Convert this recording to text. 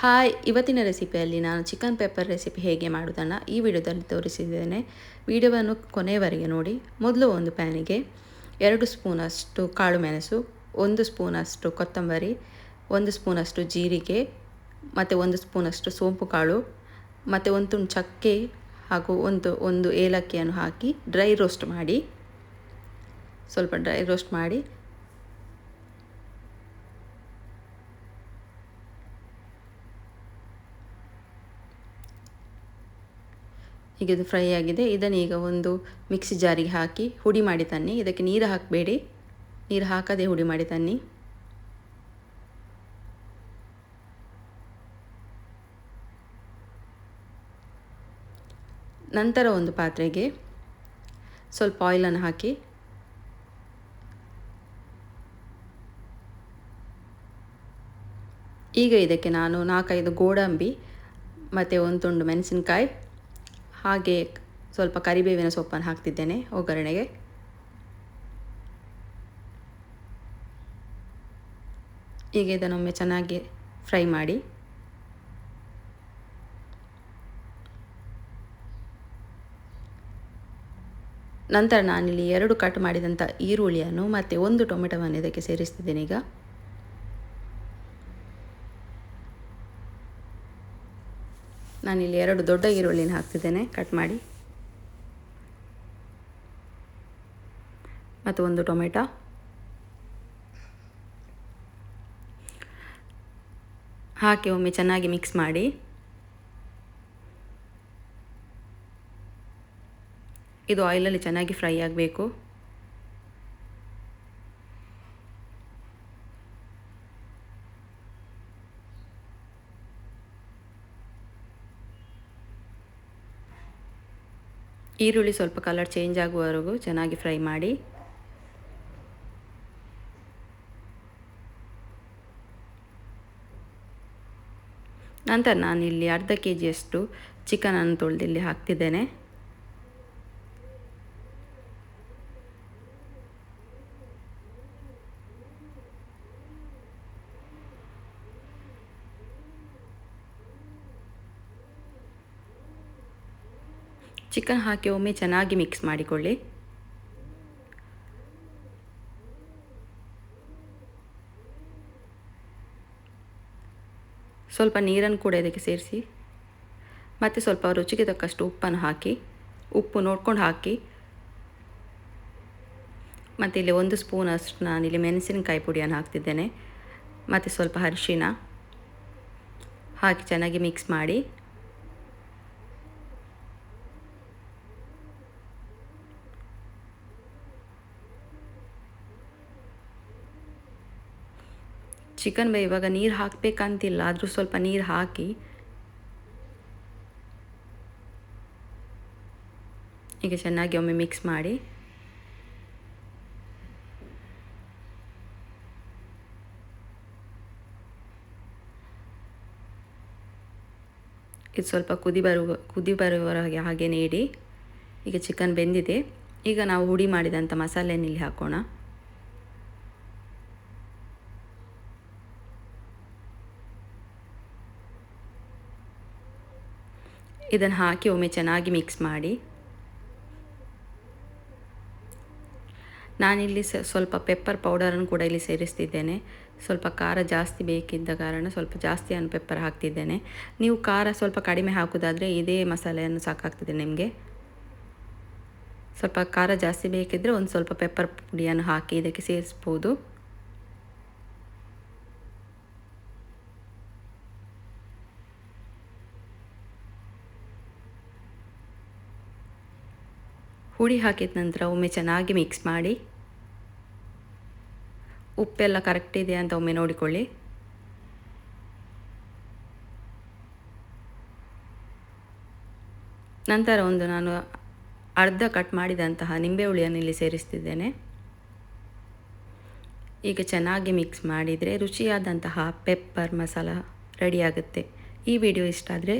Hi, ಇವತ್ತಿನ ರೆಸಿಪಿಯಲ್ಲಿ ನಾನು chicken pepper recipe ಹೇಗೆ ಮಾಡೋದನ್ನು ಈ ವಿಡಿಯೋದಲ್ಲಿ ತೋರಿಸಿದ್ದೇನೆ. ವಿಡಿಯೋವನ್ನು ಕೊನೆಯವರೆಗೆ ನೋಡಿ. ಮೊದಲು ಒಂದು ಪ್ಯಾನಿಗೆ ಎರಡು ಸ್ಪೂನಷ್ಟು ಕಾಳು ಮೆಣಸು, ಒಂದು ಸ್ಪೂನಷ್ಟು ಕೊತ್ತಂಬರಿ, ಒಂದು ಸ್ಪೂನಷ್ಟು ಜೀರಿಗೆ, ಮತ್ತು ಒಂದು ಸ್ಪೂನಷ್ಟು ಸೋಂಪು ಕಾಳು, ಮತ್ತು ಒಂದು ತುಂಡು ಚಕ್ಕೆ ಹಾಗೂ ಒಂದು ಒಂದು ಏಲಕ್ಕಿಯನ್ನು ಹಾಕಿ ಡ್ರೈ ರೋಸ್ಟ್ ಮಾಡಿ. ಸ್ವಲ್ಪ ಡ್ರೈ ರೋಸ್ಟ್ ಮಾಡಿ. ಈಗ ಇದು ಫ್ರೈ ಆಗಿದೆ. ಇದನ್ನು ಈಗ ಒಂದು ಮಿಕ್ಸಿ ಜಾರಿಗೆ ಹಾಕಿ ಹುಡಿ ಮಾಡಿ ತನ್ನಿ. ಇದಕ್ಕೆ ನೀರು ಹಾಕಬೇಡಿ. ನೀರು ಹಾಕದೆ ಹುಡಿ ಮಾಡಿ ತನ್ನಿ. ನಂತರ ಒಂದು ಪಾತ್ರೆಗೆ ಸ್ವಲ್ಪ ಆಯಿಲನ್ನು ಹಾಕಿ. ಈಗ ಇದಕ್ಕೆ ನಾನು ನಾಲ್ಕೈದು ಗೋಡಂಬಿ ಮತ್ತು ಒಂದು ತುಂಡು ಮೆಣಸಿನ್ಕಾಯಿ ಹಾಗೆ ಸ್ವಲ್ಪ ಕರಿಬೇವಿನ ಸೊಪ್ಪನ್ನು ಹಾಕ್ತಿದ್ದೇನೆ ಒಗ್ಗರಣೆಗೆ. ಈಗ ಇದನ್ನೊಮ್ಮೆ ಚೆನ್ನಾಗಿ ಫ್ರೈ ಮಾಡಿ. ನಂತರ ನಾನಿಲ್ಲಿ ಎರಡು ಕಟ್ ಮಾಡಿದಂಥ ಈರುಳ್ಳಿಯನ್ನು ಮತ್ತು ಒಂದು ಟೊಮೆಟೊವನ್ನು ಇದಕ್ಕೆ ಸೇರಿಸ್ತಿದ್ದೇನೆ ಈಗ. ನಾನಿಲ್ಲಿ ಎರಡು ದೊಡ್ಡ ಈರುಳ್ಳಿನ ಹಾಕ್ತಿದ್ದೇನೆ. ಕಟ್ ಮಾಡಿ. ಮತ್ತು ಒಂದು ಟೊಮೆಟೊ. ಹಾಕಿ ಒಮ್ಮೆ ಚೆನ್ನಾಗಿ ಮಿಕ್ಸ್ ಮಾಡಿ. ಇದು ಆಯಿಲಲ್ಲಿ ಚೆನ್ನಾಗಿ ಫ್ರೈ ಆಗಬೇಕು. ಈರುಳ್ಳಿ ಸ್ವಲ್ಪ ಕಲರ್ ಚೇಂಜ್ ಆಗುವವರೆಗೂ ಚೆನ್ನಾಗಿ ಫ್ರೈ ಮಾಡಿ. ನಂತರ ನಾನಿಲ್ಲಿ ಅರ್ಧ ಕೆ ಜಿಯಷ್ಟು ಚಿಕನನ್ನು ತೊಳೆದಿಲ್ಲಿ ಹಾಕ್ತಿದ್ದೇನೆ. ಚಿಕನ್ ಹಾಕಿ ಒಮ್ಮೆ ಚೆನ್ನಾಗಿ ಮಿಕ್ಸ್ ಮಾಡಿಕೊಳ್ಳಿ. ಸ್ವಲ್ಪ ನೀರನ್ನು ಕೂಡ ಇದಕ್ಕೆ ಸೇರಿಸಿ. ಮತ್ತು ಸ್ವಲ್ಪ ರುಚಿಗೆ ತಕ್ಕಷ್ಟು ಉಪ್ಪನ್ನು ಹಾಕಿ, ಉಪ್ಪು ನೋಡ್ಕೊಂಡು ಹಾಕಿ. ಮತ್ತು ಇಲ್ಲಿ ಒಂದು ಸ್ಪೂನ್ ಅಷ್ಟು ನಾನು ಇಲ್ಲಿ ಮೆಣಸಿನಕಾಯಿ ಪುಡಿಯನ್ನು ಹಾಕ್ತಿದ್ದೇನೆ. ಮತ್ತು ಸ್ವಲ್ಪ ಅರಿಶಿನ ಹಾಕಿ ಚೆನ್ನಾಗಿ ಮಿಕ್ಸ್ ಮಾಡಿ. ಚಿಕನ್ ಬೇಯುವಾಗ ನೀರು ಹಾಕಬೇಕಂತಿಲ್ಲ, ಆದರೂ ಸ್ವಲ್ಪ ನೀರು ಹಾಕಿ. ಈಗ ಚೆನ್ನಾಗಿ ಒಮ್ಮೆ ಮಿಕ್ಸ್ ಮಾಡಿ. ಇದು ಸ್ವಲ್ಪ ಕುದಿ ಬರುವ ಕುದಿ ಬರುವ ಹಾಗೆ ಹಾಗೆ ನೀಡಿ ಈಗ ಚಿಕನ್ ಬೆಂದಿದೆ. ಈಗ ನಾವು ಹುಡಿ ಮಾಡಿದಂಥ ಮಸಾಲೆನ ಇಲ್ಲಿ ಹಾಕೋಣ. ಇದನ್ನು ಹಾಕಿ ಒಮ್ಮೆ ಚೆನ್ನಾಗಿ ಮಿಕ್ಸ್ ಮಾಡಿ. ನಾನಿಲ್ಲಿ ಸ್ವಲ್ಪ ಪೆಪ್ಪರ್ ಪೌಡರನ್ನು ಕೂಡ ಇಲ್ಲಿ ಸೇರಿಸ್ತಿದ್ದೇನೆ. ಸ್ವಲ್ಪ ಖಾರ ಜಾಸ್ತಿ ಬೇಕಿದ್ದ ಕಾರಣ ಸ್ವಲ್ಪ ಜಾಸ್ತಿ ಜಾಸ್ತಿಯನ್ನು ಪೆಪ್ಪರ್ ಹಾಕ್ತಿದ್ದೇನೆ. ನೀವು ಖಾರ ಸ್ವಲ್ಪ ಕಡಿಮೆ ಹಾಕೋದಾದರೆ ಇದೇ ಮಸಾಲೆಯನ್ನು ಸಾಕಾಗ್ತದೆ ನಿಮಗೆ. ಸ್ವಲ್ಪ ಖಾರ ಜಾಸ್ತಿ ಬೇಕಿದ್ದರೆ ಒಂದು ಸ್ವಲ್ಪ ಪೆಪ್ಪರ್ ಪುಡಿಯನ್ನು ಹಾಕಿ ಇದಕ್ಕೆ ಸೇರಿಸ್ಬೋದು. ಹುಡಿ ಹಾಕಿದ ನಂತರ ಒಮ್ಮೆ ಚೆನ್ನಾಗಿ ಮಿಕ್ಸ್ ಮಾಡಿ, ಉಪ್ಪೆಲ್ಲ ಕರೆಕ್ಟ್ ಇದೆ ಅಂತ ಒಮ್ಮೆ ನೋಡಿಕೊಳ್ಳಿ. ನಂತರ ಒಂದು ನಾನು ಅರ್ಧ ಕಟ್ ಮಾಡಿದಂತಹ ನಿಂಬೆ ಹುಳಿಯನ್ನು ಇಲ್ಲಿ ಸೇರಿಸ್ತಿದ್ದೇನೆ. ಈಗ ಚೆನ್ನಾಗಿ ಮಿಕ್ಸ್ ಮಾಡಿದರೆ ರುಚಿಯಾದಂತಹ ಪೆಪ್ಪರ್ ಮಸಾಲ ರೆಡಿಯಾಗುತ್ತೆ ಈ ವಿಡಿಯೋ ಇಷ್ಟ ಆದರೆ